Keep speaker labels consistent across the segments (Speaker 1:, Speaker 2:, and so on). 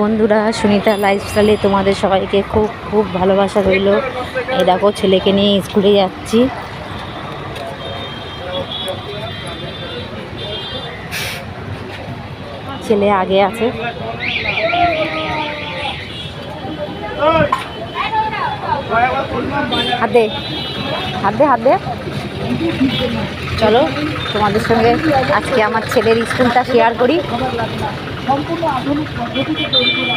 Speaker 1: বন্ধুরা, সুনিতা লাইফস্টাইলে তোমাদের সবাইকে খুব খুব ভালোবাসা রইল। এই দেখো, ছেলেকে নিয়ে স্কুলে যাচ্ছি। ছেলে আগে আছে। হাত দে হাত দে হাত দে। চলো, তোমাদের সঙ্গে আজকে আমার ছেলের স্কুলটা শেয়ার করি।
Speaker 2: সম্পূর্ণ আধুনিক পদ্ধতিতে তৈরি করা।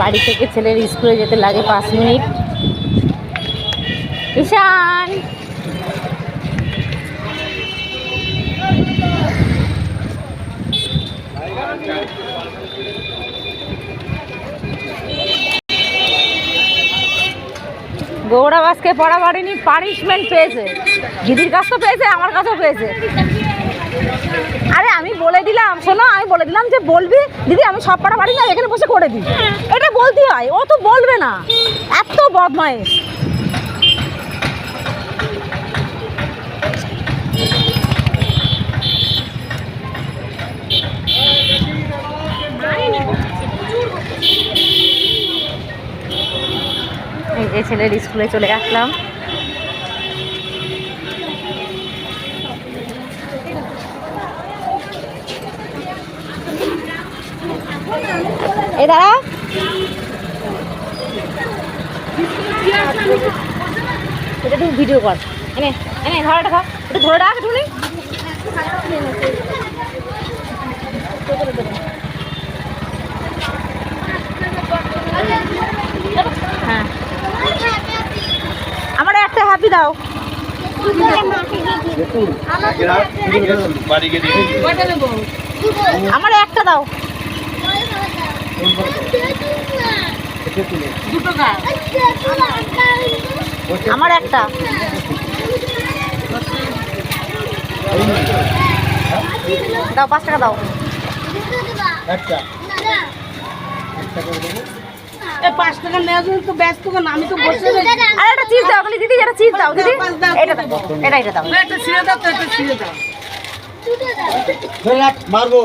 Speaker 1: বাড়ি থেকে ছেলের স্কুলে যেতে লাগে পাঁচ মিনিট। ঈশান! গৌরব আজকে পড়া পারেনি পানিশমেন্ট পেয়েছে। দিদির কাছ তো পেয়েছে, আমার কাছেও পেয়েছে। আরে আমি বলে দিলাম, শোনো, আমি বলে দিলাম যে বলবি, দিদি, আমি সব পাড়া পারি না, এখানে বসে করে দিই। এটা বলতে হয়, ও তো বলবে না। এত বদমাইশ। যে ছেলের স্কুলে চলে আসলাম। দাঁড়া এটা তুই ভিডিও কর। এনে এনে, ধরাটা খা একটু ধরে রাখ একটু হ্যাঁ আমার একটা হ্যাপি দাও। আমার একটা দাও। আমার একটা। দাও পাঁচ টাকা দাও।
Speaker 3: একটা।
Speaker 2: পাঁচ টাকা নেওয়ার জন্য তো ব্যস্ত কেন? আমি তো বসে
Speaker 1: আর একটা চিজ দাও বলি দিদি একটা চিজ দাও দিদি। এটা দাও এটা এটা দাও।
Speaker 2: একটা ছিঁড়ে দাও তো একটা ছিঁড়ে দাও।
Speaker 3: মারবো।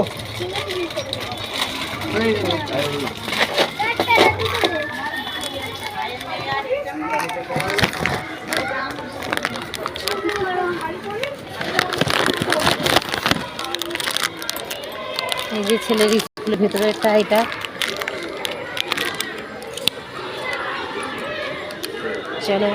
Speaker 1: এই যে ছেলের স্কুলের ভেতরে একটা এটা। চলো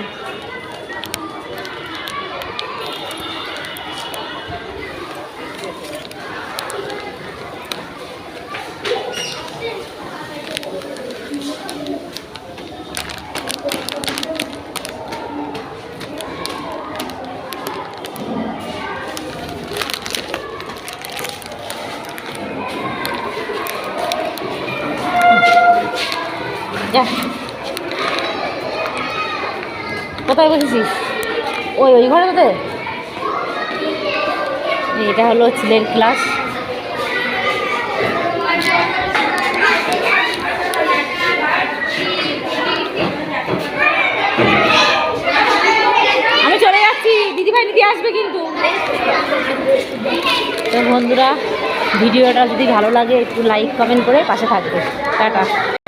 Speaker 1: যা কোথায় বসেছিস? ওই ওই ঘরে কোথায় এটা হলো ছেলের ক্লাস। আমি চলে যাচ্ছি দিদি দিদিভাই দিদি আসবে কিন্তু। বন্ধুরা, ভিডিওটা যদি ভালো লাগে, একটু লাইক কমেন্ট করে পাশে থাকবে। টাটা।